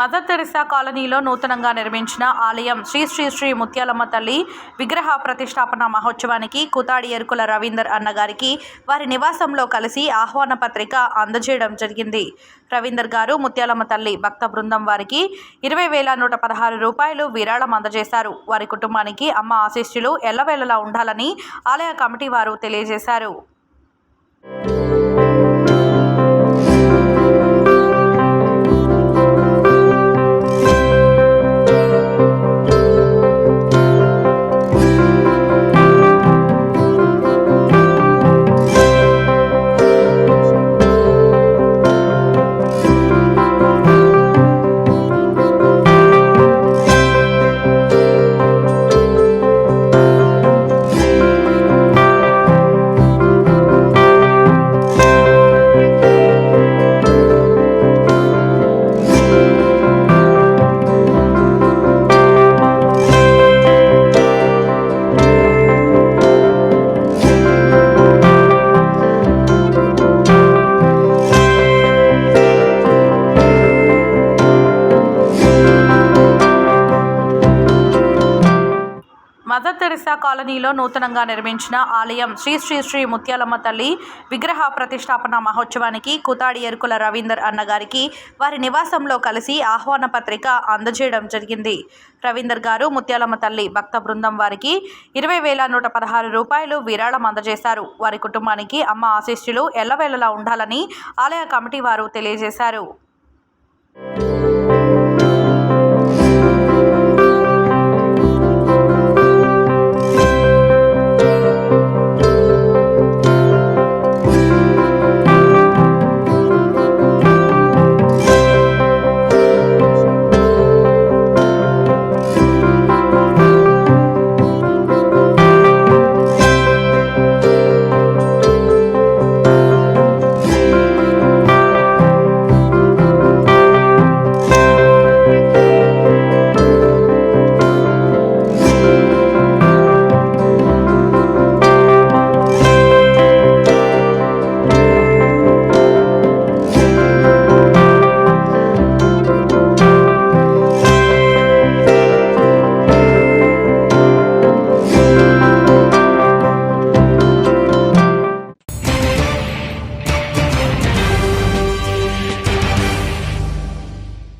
Mother Teresa కాలనీలో నూతనంగా నిర్మించిన ఆలయం శ్రీ శ్రీ శ్రీ ముత్యాలమ్మ తల్లి విగ్రహ ప్రతిష్టాపన మహోత్సవానికి కుతాడి ఎరుకుల రవీందర్ అన్నగారికి వారి నివాసంలో కలిసి ఆహ్వాన పత్రిక అందజేయడం జరిగింది. రవీందర్ గారు ముత్యాలమ్మ తల్లి భక్త బృందం వారికి ఇరవై వేల నూట పదహారు రూపాయలు విరాళం అందజేశారు. వారి కుటుంబానికి అమ్మ ఆశీస్సులు ఎల్లవేళలా ఉండాలని ఆలయ కమిటీ వారు తెలియజేశారు. మదర్ తెరిసా కాలనీలో నూతనంగా నిర్మించిన ఆలయం శ్రీ శ్రీ శ్రీ ముత్యాలమ్మ తల్లి విగ్రహ ప్రతిష్టాపన మహోత్సవానికి కుతాడి ఎరుకుల రవీందర్ అన్నగారికి వారి నివాసంలో కలిసి ఆహ్వాన పత్రిక అందజేయడం జరిగింది. రవీందర్ గారు ముత్యాలమ్మ తల్లి భక్త బృందం వారికి ఇరవై వేల నూట పదహారు రూపాయలు విరాళం అందజేశారు. వారి కుటుంబానికి అమ్మ ఆశీస్సులు ఎల్లవేళలా ఉండాలని ఆలయ కమిటీ వారు తెలియజేశారు.